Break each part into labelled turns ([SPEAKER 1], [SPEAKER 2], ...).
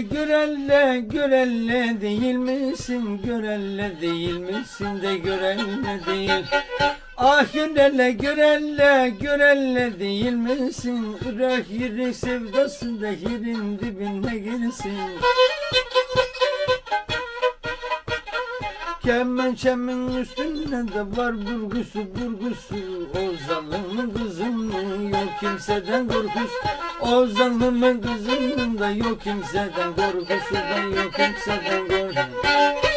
[SPEAKER 1] görelle görelle değil misin? Görelle değil misin de görelle değil. Ah görelle görelle görelle değil misin? Irak yeri sevdasında yerin dibine girsin. Kemençemin üstünde de var burgusu burgusu. O zalımın kızının yok kimseden korkusu O zalımın kızının da yok kimseden korkusu da yok kimseden korkusu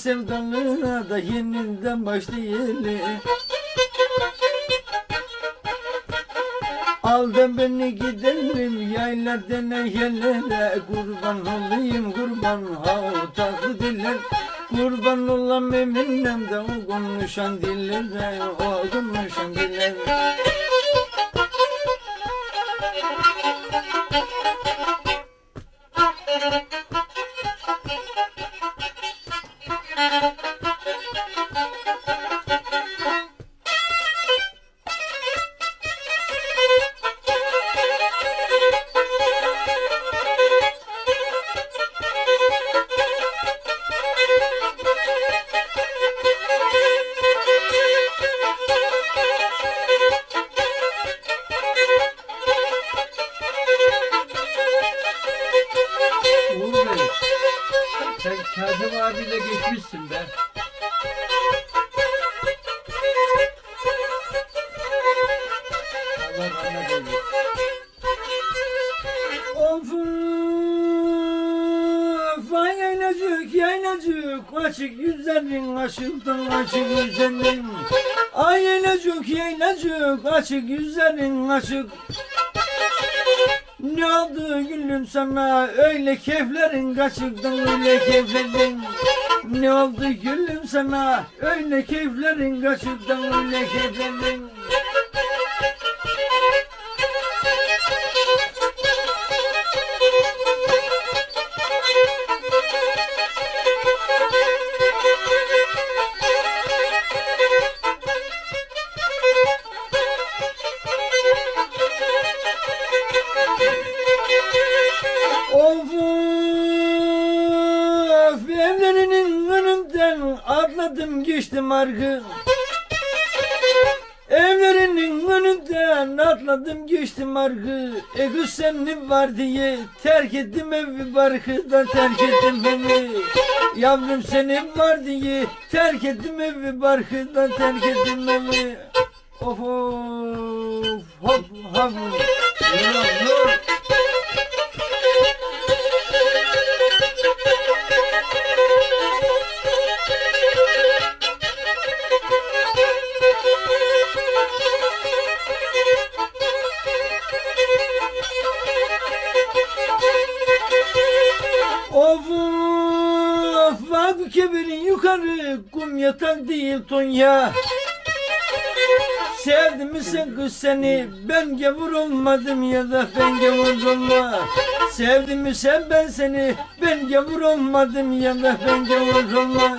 [SPEAKER 1] Sevdalına da yeniden başlı yeli Al da beni gidelim yayla yerlere. Kurban olayım kurban ha o tatlı diller. Kurban olam eminem de o konuşan dillere O konuşan dillere Açık yüzlerin açık. Ne oldu gülüm sana? Öyle keyiflerin kaçıktan öyle keyiflerin Ne oldu gülüm sana? Öyle keyiflerin kaçıktan öyle keyiflerin atladım geçtim argı Ego senin var diye terk ettim evi barkıdan terk ettim evi Yavrum senin var diye terk ettim evi barkıdan terk ettim evi Of of hop hop Nur, bak kebirin yukarı kum yatak değil Tonya. Sevdim mi sen kız seni? Ben gavur olmadım ya da ben gavur olma. Sevdim mi sen ben seni? Ben gavur olmadım ya da ben gavur olma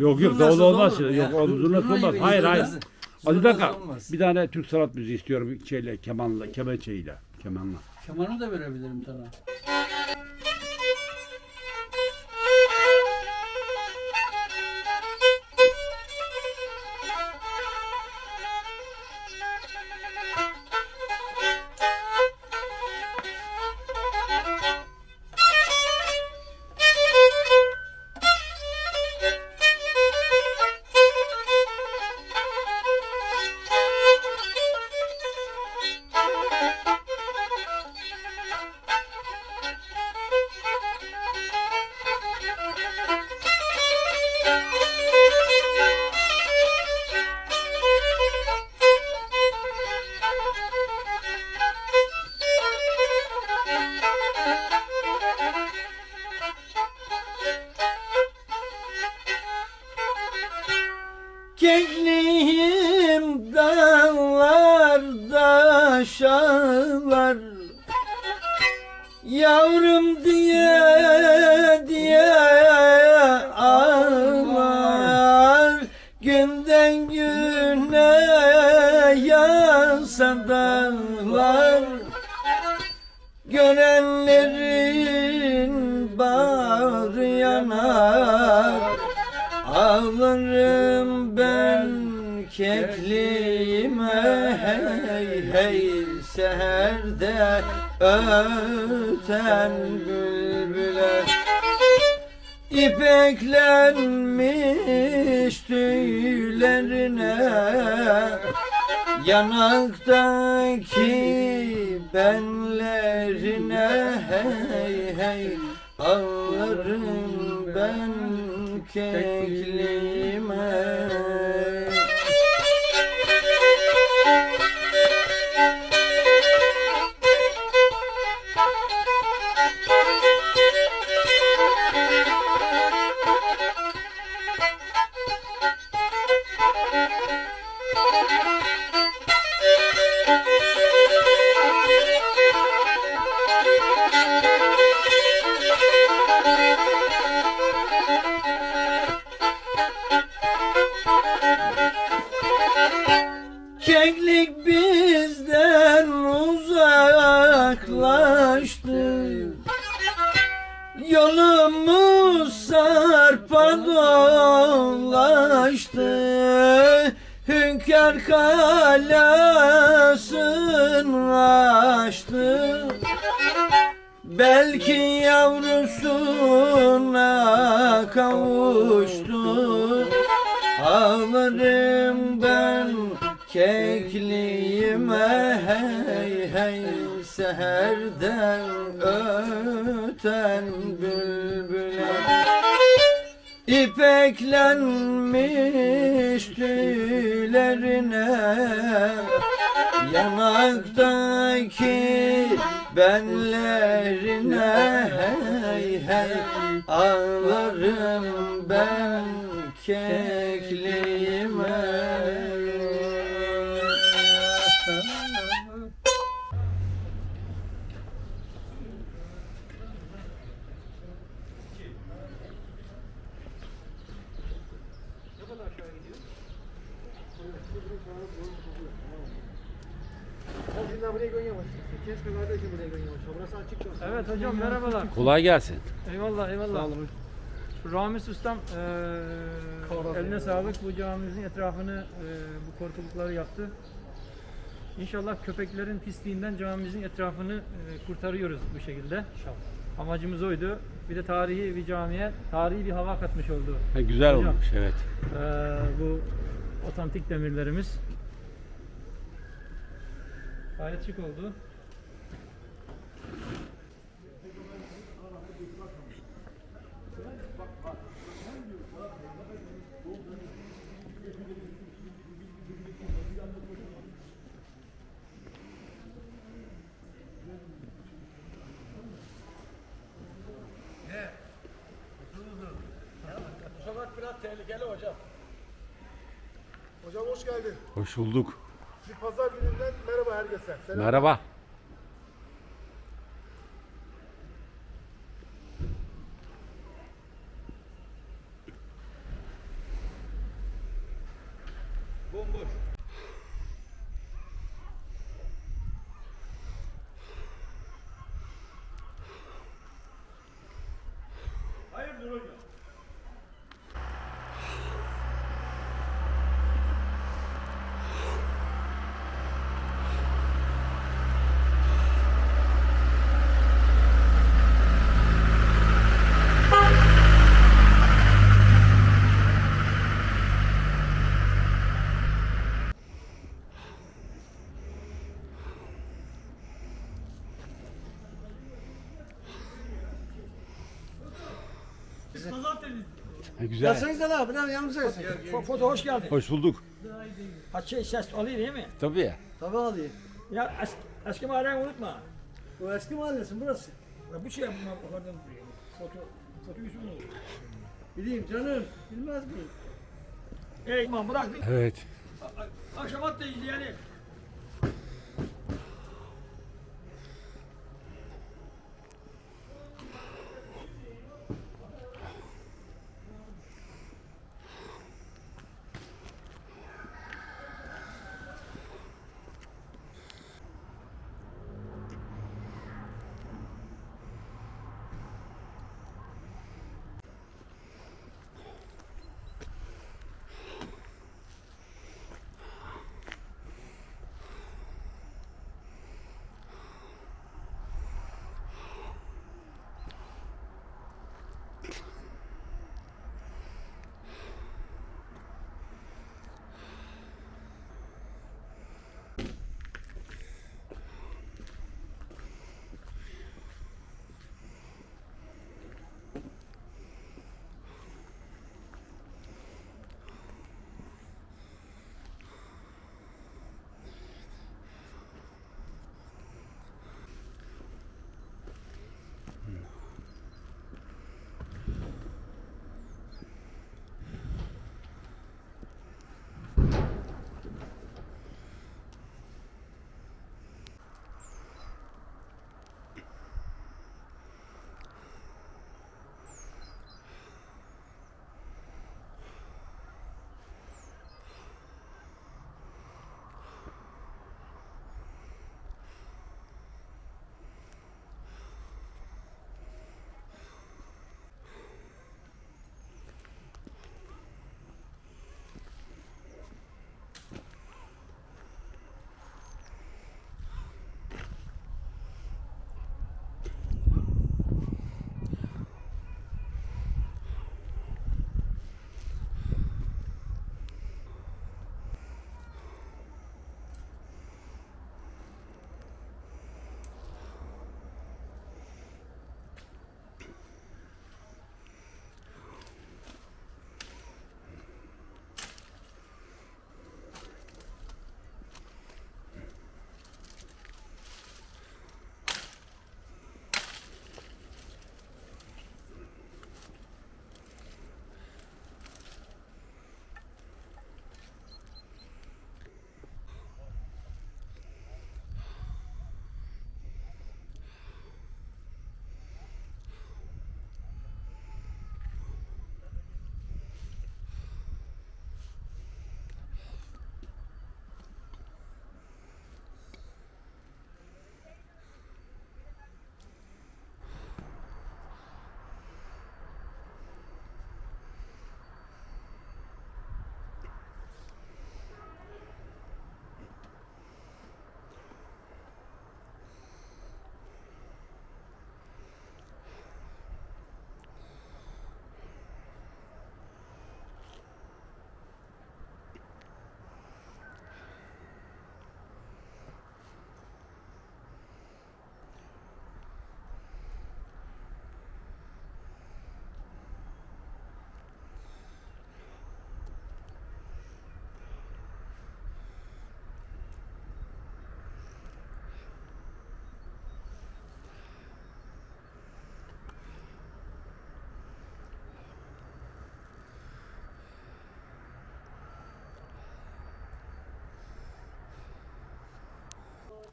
[SPEAKER 2] Yok yok davul olmaz. Yok zurnası
[SPEAKER 1] Zurna
[SPEAKER 2] olmaz. Hayır hayır. Hadi
[SPEAKER 1] zurnasız
[SPEAKER 2] dakika. Bir tane Türk sanat müziği istiyorum şeyle kemanla, kemençeyle, kemanla.
[SPEAKER 3] Kemanı da verebilirim sana.
[SPEAKER 1] Kekliğim dağlarda aşağılar Yavrum diye diye ağlar. Günden güne yansa dağlar. Görenlerin bağrı yanar. Ağlarım kekliğime hey hey seherde öten bülbüle. İpeklenmiş tüylerine Yanaktaki benlerine hey hey Ağlarım ben kekliğime kavuştu Ağlarım ben kekliğime hey hey Seherden öten bülbüle. İpeklenmiş tüylerine Yanaktaki benlerine hey hey Ağlarım ben kekliğime
[SPEAKER 4] Evet hocam merhabalar.
[SPEAKER 2] Kolay gelsin.
[SPEAKER 4] Eyvallah eyvallah. Ramiz Ustam eee eline sağlık. Bu camimizin etrafını eee, bu korkulukları yaptı. İnşallah köpeklerin pisliğinden camimizin etrafını eee, kurtarıyoruz bu şekilde. Amacımız oydu. Bir de tarihi bir camiye tarihi bir hava katmış oldu.
[SPEAKER 2] Ha, güzel
[SPEAKER 4] Hocam.
[SPEAKER 2] olmuş evet.
[SPEAKER 4] Eee, bu otantik demirlerimiz. Gayet şık oldu.
[SPEAKER 5] Hocam hoş geldin.
[SPEAKER 2] Hoş bulduk.
[SPEAKER 5] Bir pazar gününden merhaba herkese. Selam.
[SPEAKER 2] Merhaba. Ha, güzel.
[SPEAKER 1] Gelsenize la biraz yanımıza gelsin.
[SPEAKER 6] Foto hoş geldin.
[SPEAKER 2] Hoş bulduk.
[SPEAKER 6] Ha şey ses alıyor değil mi?
[SPEAKER 2] Tabii ya.
[SPEAKER 1] Tabii alayım.
[SPEAKER 6] Ya es, eski mahalleyi unutma.
[SPEAKER 1] Bu eski mahallesi burası.
[SPEAKER 6] Ya bu şey bunlar oradan duruyor. Foto, foto yüzü olur?
[SPEAKER 1] Bileyim canım. Bilmez miyim?
[SPEAKER 6] Ey aman bırak
[SPEAKER 2] Evet.
[SPEAKER 6] akşam at da izleyelim.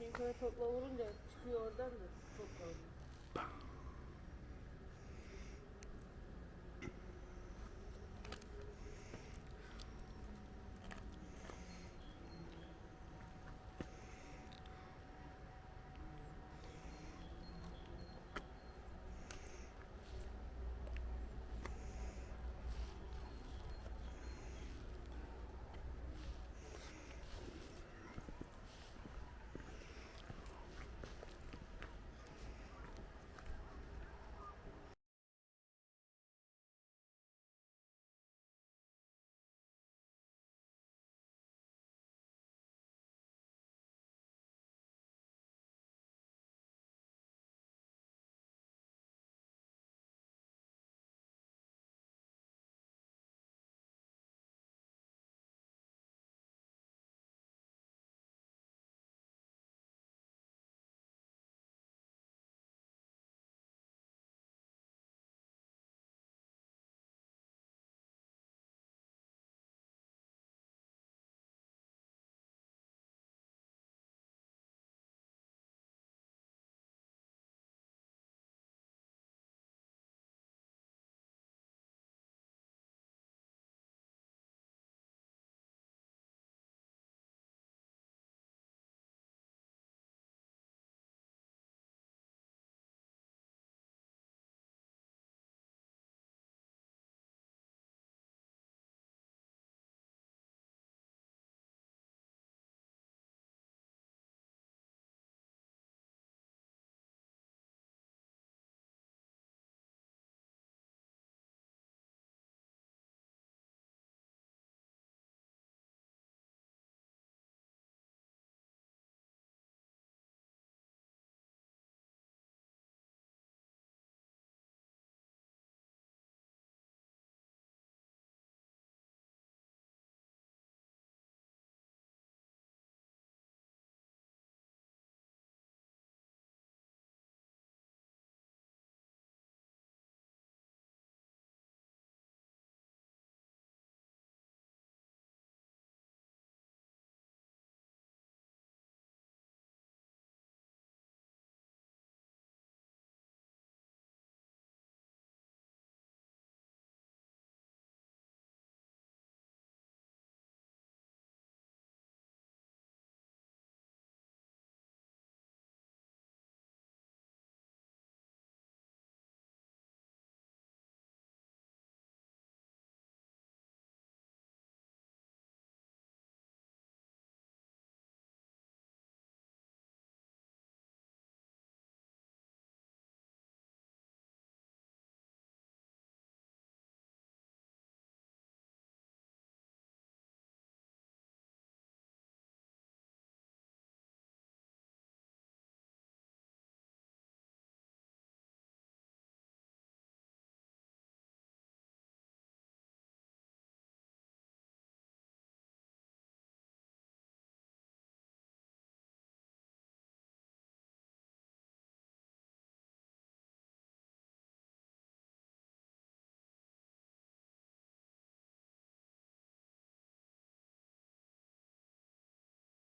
[SPEAKER 7] Çünkü topla vurunca çıkıyor oradan da çok kalıyor.